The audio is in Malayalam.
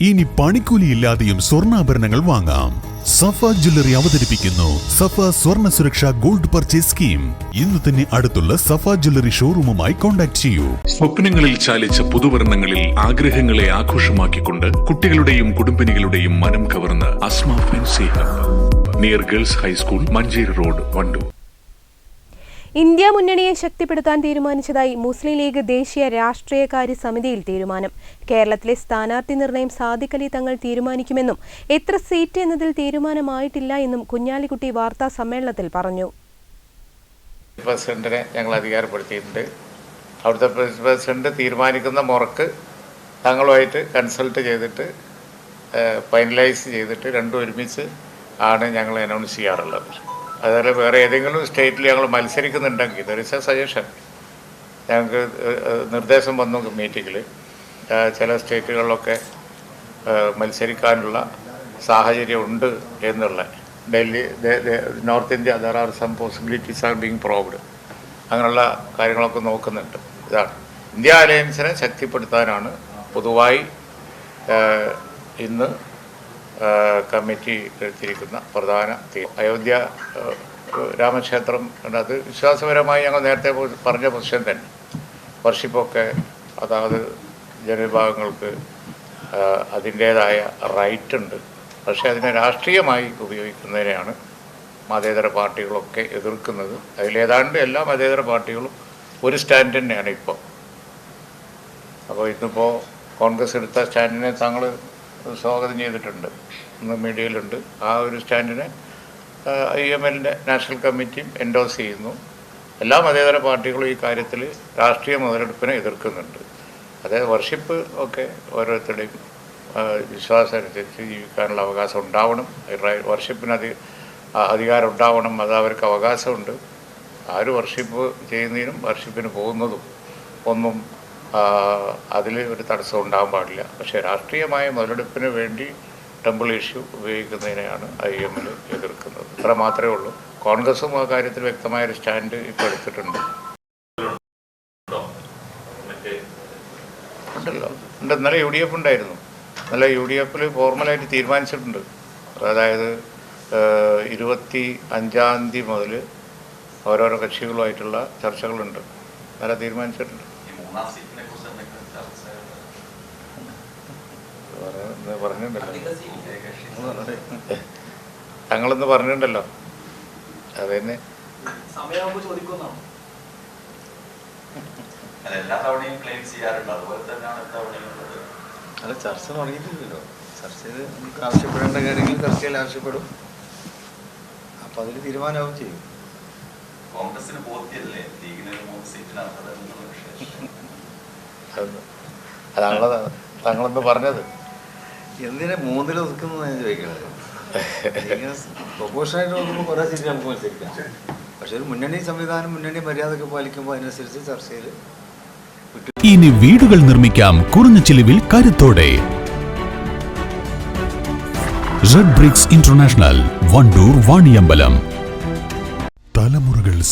ഇനി പണിക്കൂലിയില്ലാതെയും സ്വർണാഭരണങ്ങൾ വാങ്ങാം. സഫ ജ്വല്ലറി അവതരിപ്പിക്കുന്നു. സഫ സ്വർണ സുരക്ഷ ഗോൾഡ് പർച്ചേസ് സ്കീം. ഇന്ന് തന്നെ അടുത്തുള്ള സഫ ജ്വല്ലറി ഷോറൂമുമായി കോൺടാക്ട് ചെയ്യൂ. സ്വപ്നങ്ങളിൽ ചാലിച്ച പുതുവർണങ്ങളിൽ ആഗ്രഹങ്ങളെ ആഘോഷമാക്കിക്കൊണ്ട് കുട്ടികളുടെയും കുടുംബിനികളുടെയും മനം കവർന്ന് Asma fancy hub. Near girls high school Manjeri road Wandoor. India മുന്നണിയെ ശക്തിപ്പെടുത്താൻ തീരുമാനിച്ചതായി മുസ്ലിം ലീഗ് ദേശീയ രാഷ്ട്രീയകാര്യ സമിതിയിൽ തീരുമാനം. കേരളത്തിലെ സ്ഥാനാർത്ഥി നിർണയം സാദിഖലി തങ്ങൾ തീരുമാനിക്കുമെന്നും എത്ര സീറ്റ് എന്നതിൽ തീരുമാനമായിട്ടില്ല എന്നും കുഞ്ഞാലിക്കുട്ടി വാർത്താ സമ്മേളനത്തിൽ പറഞ്ഞു. പ്രസിഡന്റിനെ ഞങ്ങൾ അധികാരപ്പെടുത്തിയിട്ടുണ്ട്. അവിടുത്തെ പ്രസ് പ്രസിഡന്റ് തീരുമാനിക്കുന്ന മുറക്ക് തങ്ങളുമായിട്ട് കൺസൾട്ട് ചെയ്തിട്ട് ഫൈനലൈസ് ചെയ്തിട്ട് രണ്ടും ഒരുമിച്ച് ആണ് ഞങ്ങൾ അനൗൺസ് ചെയ്യാറുള്ളത്. അതുപോലെ വേറെ ഏതെങ്കിലും സ്റ്റേറ്റിൽ ഞങ്ങൾ മത്സരിക്കുന്നുണ്ടെങ്കിൽ ഇതൊരു സജഷൻ ഞങ്ങൾക്ക് നിർദ്ദേശം വന്നു മീറ്റിങ്ങിൽ ചില സ്റ്റേറ്റുകളിലൊക്കെ മത്സരിക്കാനുള്ള സാഹചര്യം ഉണ്ട് എന്നുള്ള. Delhi North India there are some possibilities are being probed അങ്ങനെയുള്ള കാര്യങ്ങളൊക്കെ നോക്കുന്നുണ്ട്. ഇതാണ്. ഇന്ത്യ അലയൻസിനെ ശക്തിപ്പെടുത്താനാണ് പൊതുവായി ഇന്ന് കമ്മിറ്റി എടുത്തിരിക്കുന്ന പ്രധാന അയോധ്യ രാമക്ഷേത്രം. അത് വിശ്വാസപരമായി ഞങ്ങൾ നേരത്തെ പറഞ്ഞ പൊസിഷൻ തന്നെ. വർഷിപ്പൊക്കെ അതാത് ജനവിഭാഗങ്ങൾക്ക് അതിന്റേതായ റൈറ്റ് ഉണ്ട് പക്ഷേ അതിനെ രാഷ്ട്രീയമായി ഉപയോഗിക്കുന്നതിനെയാണ് മതേതര പാർട്ടികളൊക്കെ എതിർക്കുന്നത്. അതിലേതാണ്ട് എല്ലാ മതേതര പാർട്ടികളും ഒരു സ്റ്റാൻഡ് തന്നെയാണ് ഇപ്പോൾ. അപ്പോൾ ഇന്നിപ്പോൾ കോൺഗ്രസ് എടുത്ത സ്റ്റാൻഡിനെ താങ്കൾ സ്വാഗതം ചെയ്തിട്ടുണ്ട്. മീഡിയയിലുണ്ട്. ആ ഒരു സ്റ്റാൻഡിനെ ഐ എം എല്ലിന്റെ നാഷണൽ കമ്മിറ്റിയും എൻഡോസ് ചെയ്യുന്നു. എല്ലാ മതേതര പാർട്ടികളും ഈ കാര്യത്തിൽ രാഷ്ട്രീയ മുതലെടുപ്പിനെ എതിർക്കുന്നുണ്ട്. അതായത് വർഷിപ്പ് ഒക്കെ ഓരോരുത്തരുടെയും വിശ്വാസം അനുസരിച്ച് ജീവിക്കാനുള്ള അവകാശം ഉണ്ടാവണം. വർഷിപ്പിന് അധി അധികാരം ഉണ്ടാവണം. അത് അവർക്ക് അവകാശമുണ്ട്. ആ ഒരു വർഷിപ്പ് ചെയ്യുന്നതിനും വർഷിപ്പിന് പോകുന്നതും ഒന്നും അതിൽ ഒരു തടസ്സം ഉണ്ടാകാൻ പാടില്ല. പക്ഷേ രാഷ്ട്രീയമായ മുതലെടുപ്പിന് വേണ്ടി ടെമ്പിൾ ഇഷ്യൂ ഉപയോഗിക്കുന്നതിനെയാണ് ഐ എമ്മിൽ എതിർക്കുന്നത്. അത്ര മാത്രമേ ഉള്ളൂ. കോൺഗ്രസും ആ കാര്യത്തിൽ വ്യക്തമായൊരു സ്റ്റാൻഡ് ഇപ്പോൾ എടുത്തിട്ടുണ്ട്. ഉണ്ടല്ലോ. ഉണ്ട്. ഇന്നലെ യു ഡി എഫ് ഉണ്ടായിരുന്നു. ഇന്നലെ യു ഡി എഫിൽ ഫോർമലായിട്ട് തീരുമാനിച്ചിട്ടുണ്ട്. അതായത് ഇരുപത്തി അഞ്ചാം തീയതി മുതൽ ഓരോരോ കക്ഷികളുമായിട്ടുള്ള ചർച്ചകളുണ്ട്. ഇന്നലെ തീരുമാനിച്ചിട്ടുണ്ട്. പറഞ്ഞ- പറഞ്ഞിട്ടുണ്ടല്ലോ തങ്ങളെന്ന് പറഞ്ഞിട്ടുണ്ടല്ലോ. അത് തന്നെ അത് അല്ല ചർച്ച തുടങ്ങിയിട്ടില്ലല്ലോ. ചർച്ച ചെയ്ത് നമുക്ക് ആവശ്യപ്പെടേണ്ട കാര്യങ്ങൾ ചർച്ചയിൽ ആവശ്യപ്പെടും. അപ്പൊ അതിൽ തീരുമാനമാവും ചെയ്യും. കോൺഗ്രസിന് ബോധ്യല്ലേ? ലീഗിന് മൂന്ന് സീറ്റിനർഹത അതാണല്ലോ തങ്ങളെന്ന് പറഞ്ഞത്? എന്തിനാ മൂന്നിൽ ഒതുക്കുന്ന ഞാൻ ചോദിക്കണത് പ്രൊപ്പോഷനായിട്ട് നോക്കുമ്പോൾ കുറേ സീറ്റ് നമുക്ക് മത്സരിക്കാം. പക്ഷെ ഒരു മുന്നണി സംവിധാനം മുന്നണി മര്യാദയൊക്കെ പാലിക്കുമ്പോൾ അതിനനുസരിച്ച് ചർച്ചയിൽ ഇനി വീടുകൾ നിർമ്മിക്കാം കുറഞ്ഞ ചിലവിൽ കരുത്തോടെ. Red bricks international Wandoor Vaniyambalam.